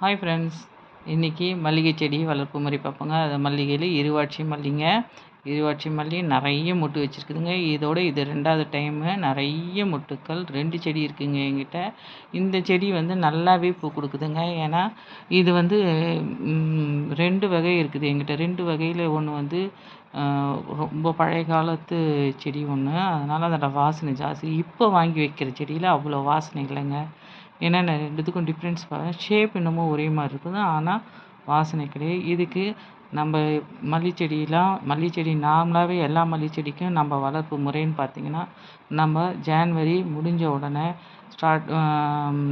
Hi friends இன்றைக்கி மல்லிகை செடி வளர்ப்பு முறை பார்ப்போங்க. அது மல்லிகையில் இருவாட்சி மல்லிங்க. இருவாட்சி மல்லி நிறைய மொட்டு வச்சுருக்குதுங்க. இதோட இது ரெண்டாவது டைமு நிறைய மொட்டுக்கள் ரெண்டு செடி இருக்குதுங்க என்கிட்ட. இந்த செடி வந்து நல்லாவே பூ கொடுக்குதுங்க. ஏன்னா இது வந்து ரெண்டு வகை இருக்குது என்கிட்ட. ரெண்டு வகையில் ஒன்று வந்து ரொம்ப பழைய காலத்து செடி ஒன்று அதனால் அதோடய வாசனை ஜாஸ்தி. இப்போ வாங்கி வைக்கிற செடியில் அவ்வளோ வாசனை இல்லைங்க. ஏன்னா ரெண்டுத்துக்கும் டிஃப்ரென்ஸ் ஷேப் என்னமோ ஒரே மாதிரி இருக்குது. ஆனால் வாசனை கிடையாது இதுக்கு நம்ம மல்லி மல்லிச்செடி செடி நார்மலாகவே எல்லா மல்லிச்செடிக்கும் நம்ம வளர்ப்பு முறைன்னு பார்த்தீங்கன்னா நம்ம ஜான்வரி முடிஞ்ச உடனே ஸ்டார்ட்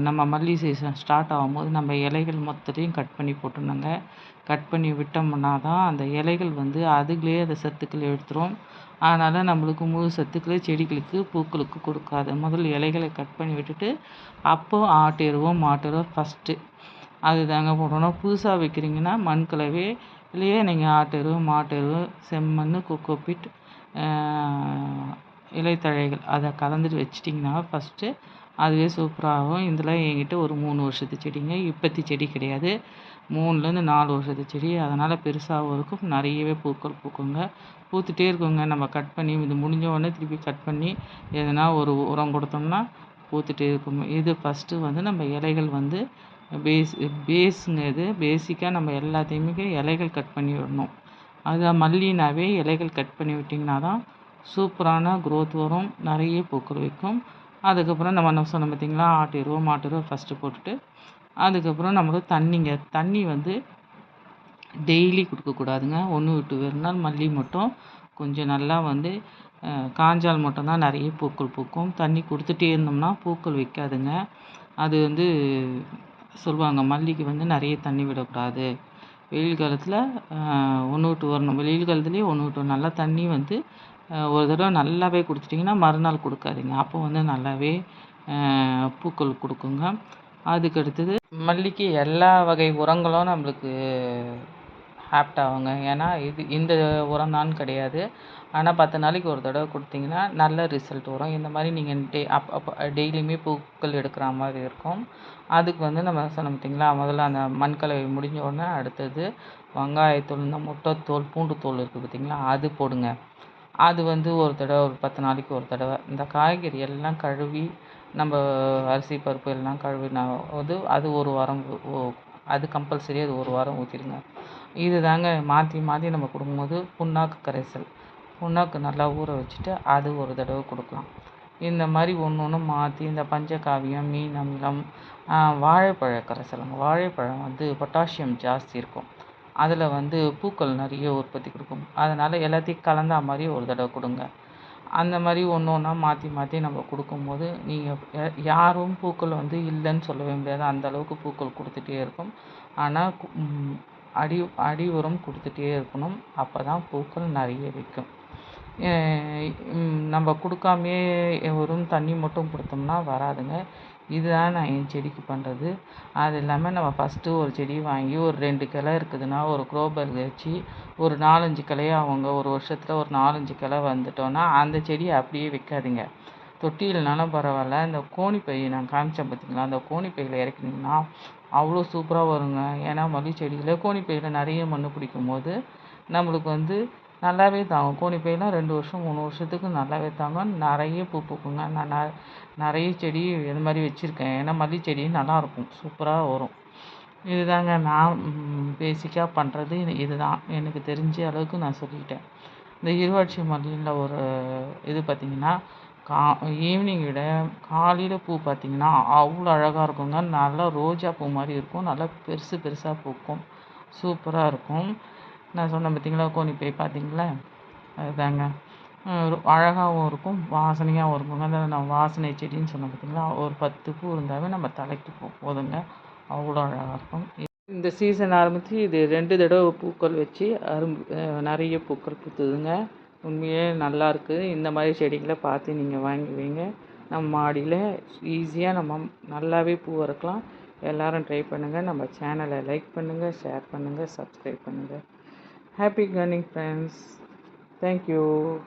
நம்ம மல்லி சீசன் ஸ்டார்ட் ஆகும்போது நம்ம இலைகள் மொத்தத்தையும் கட் பண்ணி போட்டுருணுங்க கட் பண்ணி விட்டோம்னா தான் அந்த இலைகள் வந்து அதுக்குள்ளேயே அந்த சத்துக்கள் எடுத்துரும். அதனால் நம்மளுக்கு முழு சத்துக்களை செடிகளுக்கு பூக்களுக்கு கொடுக்காது. முதல் இலைகளை கட் பண்ணி விட்டுட்டு அப்போது ஆட்டு மாட்டிடுவோம் மாட்டு ஃபஸ்ட்டு அது தாங்க போடணும். புதுசாக வைக்கிறீங்கன்னா மண் இல்லையே நீங்கள் ஆட்டு எருவு மாட்டு செம்மண் கொக்கோபிட் இலைத்தழைகள் அதை கலந்துட்டு வச்சிட்டிங்கன்னா ஃபஸ்ட்டு அதுவே சூப்பராகும் இதில் என்கிட்ட ஒரு மூணு வருஷத்து செடிங்க. இப்பத்தி செடி கிடையாது. மூணுலேருந்து நாலு வருஷத்து செடி. அதனால் பெருசாகவும் இருக்கும். நிறையவே பூக்கள் பூக்குங்க. பூத்துட்டே இருக்குங்க. நம்ம கட் பண்ணி இது முடிஞ்ச உடனே திருப்பி கட் பண்ணி எதனா ஒரு உரம் கொடுத்தோம்னா பூத்துட்டே இருக்கும். இது ஃபஸ்ட்டு வந்து நம்ம இலைகள் வந்து பேஸ் பேஸுங்க இது பேசிக்காக நம்ம எல்லாத்தையுமே இலைகள் கட் பண்ணி விடணும். அது மல்லினாவே இலைகள் கட் பண்ணி விட்டிங்கன்னா தான் சூப்பரான க்ரோத் வரும். நிறைய பூக்கள் வைக்கும் அதுக்கப்புறம் நம்ம என்ன சொன்னோம் பார்த்திங்களா? ஆட்டு எருவோ மாட்டு எருவோ ஃபஸ்ட்டு போட்டுட்டு அதுக்கப்புறம் நம்மளுக்கு தண்ணிங்க. தண்ணி வந்து டெய்லி கொடுக்கக்கூடாதுங்க. ஒன்று விட்டு ஒரு நாள் மல்லி மட்டும் கொஞ்சம் நல்லா வந்து காஞ்சால் மட்டும்தான் நிறைய பூக்கள் பூக்கும். தண்ணி கொடுத்துட்டே இருந்தோம்னா பூக்கள் வைக்காதுங்க அது வந்து சொல்லுவாங்க மல்லிக்கு வந்து நிறைய தண்ணி விடக்கூடாது. வெயில் காலத்தில் ஒன்று விட்டு வரணும். வெயில் காலத்துலேயே ஒன்று விட்டு நல்லா தண்ணி வந்து ஒரு தடவை நல்லாவே கொடுத்துட்டிங்கன்னா மறுநாள் கொடுக்காதீங்க. அப்போ வந்து நல்லாவே பூக்கள் கொடுக்குங்க. அதுக்கு அடுத்தது மல்லிக்கு எல்லா வகை உரங்களும் நம்மளுக்கு ஆப்ட் ஆகுங்க. ஏன்னா இது இந்த உரம் தான் கிடையாது. ஆனால் பத்து நாளைக்கு ஒரு தடவை கொடுத்தீங்கன்னா நல்ல ரிசல்ட் வரும். இந்த மாதிரி நீங்கள் டே அப் அப்போ டெய்லியுமே பூக்கள் எடுக்கிற மாதிரி இருக்கும். அதுக்கு வந்து நம்ம சொன்னோம் பார்த்தீங்களா? முதல்ல அந்த மண்கலவை முடிஞ்ச உடனே அடுத்தது வெங்காயத்தூள் இந்த முட்டைத்தோல் பூண்டு தோல் இருக்குது பார்த்தீங்களா? அது போடுங்க. அது வந்து ஒரு தடவை ஒரு பத்து நாளைக்கு ஒரு தடவை. இந்த காய்கறி எல்லாம் கழுவி நம்ம அரிசி பருப்பு எல்லாம் கழுவினா வந்து அது ஒரு வாரம் அது கம்பல்சரி அது ஒரு வாரம் ஊற்றிடுங்க இது தாங்க மாற்றி மாற்றி நம்ம கொடுக்கும்போது புண்ணாக்கு கரைசல். புண்ணாக்கு நல்லா ஊற வச்சுட்டு அது ஒரு தடவை கொடுக்கலாம். இந்த மாதிரி ஒன்று ஒன்று மாற்றி இந்த பஞ்சகாவியம் மீன் அமிலம் வாழைப்பழ கரைசலுங்க வாழைப்பழம் வந்து பொட்டாசியம் ஜாஸ்தி இருக்கும். அதில் வந்து பூக்கள் நிறைய உற்பத்தி கொடுக்கும். அதனால் எல்லாத்தையும் கலந்தா மாதிரி ஒரு தடவை கொடுங்க. அந்த மாதிரி ஒன்று ஒன்றா மாற்றி மாற்றி நம்ம கொடுக்கும்போது நீங்கள் யாரும் பூக்கள் வந்து இல்லைன்னு சொல்லவே முடியாது. அந்த அளவுக்கு பூக்கள் கொடுத்துட்டே இருக்கும். ஆனால் அடி அடி உரம் கொடுத்துட்டே இருக்கணும். அப்போ தான் பூக்கள் நிறைய வைக்கும் நம்ம கொடுக்காமையே வெறும் தண்ணி மட்டும் கொடுத்தோம்னா வராதுங்க. இதுதான் நான் என் செடிக்கு பண்ணுறது அது இல்லாமல் நம்ம ஃபஸ்ட்டு ஒரு செடி வாங்கி ஒரு ரெண்டு கிளை இருக்குதுன்னா ஒரு குரோபர் வச்சு ஒரு நாலஞ்சு கிளைய அவங்க ஒரு வருஷத்தில் ஒரு நாலஞ்சு கிளை வந்துட்டோன்னா அந்த செடியை அப்படியே வைக்காதீங்க. இல்லைனாலும் பரவாயில்ல. இந்த கோணிப்பை நான் காமிச்சேன் பார்த்தீங்களா அந்த கோணிப்பையில் இறக்குனீங்கன்னா அவ்வளோ சூப்பராக வருங்க. ஏன்னா மல்லி செடியில் கோணிப்பையில் நிறைய மண் பிடிக்கும் போது நம்மளுக்கு வந்து நல்லாவே தாங்கும். கோணிப்பையெல்லாம் ரெண்டு வருஷம் மூணு வருஷத்துக்கு நல்லாவே தாங்கும். நிறைய பூ பூக்குங்க. நான் ந நிறைய செடி இது மாதிரி வச்சுருக்கேன். ஏன்னா மல்லி செடி நல்லாயிருக்கும் சூப்பராக வரும். இதுதாங்க நான் பேசிக்காக பண்ணுறது இது தான் எனக்கு தெரிஞ்ச அளவுக்கு நான் சொல்லிட்டேன். இந்த இருவாட்சி மல்லியில் ஒரு இது பார்த்திங்கன்னா கா ஈவினிங் விட காலையில் பூ பார்த்திங்கன்னா அவ்வளோ அழகாக இருக்குங்க. நல்லா ரோஜா பூ மாதிரி இருக்கும். நல்லா பெருசு பெருசாக பூக்கும். சூப்பராக இருக்கும். நான் சொன்னேன் பார்த்தீங்களா கோணிப்பை பார்த்தீங்களா அதுதாங்க. அழகாகவும் இருக்கும் வாசனையாகவும் இருக்குங்க அந்த நான் வாசனை செடின்னு சொன்னேன் பார்த்தீங்களா ஒரு பத்து பூ இருந்தாவே நம்ம தலைக்கு பூ போதுங்க. அவ்வளோ அழகாக இருக்கும். இந்த சீசன் ஆரம்பித்து இது ரெண்டு தடவை பூக்கள் வச்சு அரும்பு நிறைய பூக்கள் பூத்துதுங்க. உண்மையே நல்லாயிருக்கு இந்த மாதிரி செடிகளை பார்த்து நீங்கள் வாங்குவீங்க. நம்ம மாடியில் ஈஸியாக நம்ம நல்லாவே பூ வறுக்கலாம். எல்லோரும் ட்ரை பண்ணுங்கள் நம்ம சேனலை லைக் பண்ணுங்கள் ஷேர் பண்ணுங்கள் சப்ஸ்கிரைப் பண்ணுங்கள் happy gunning friends thank you.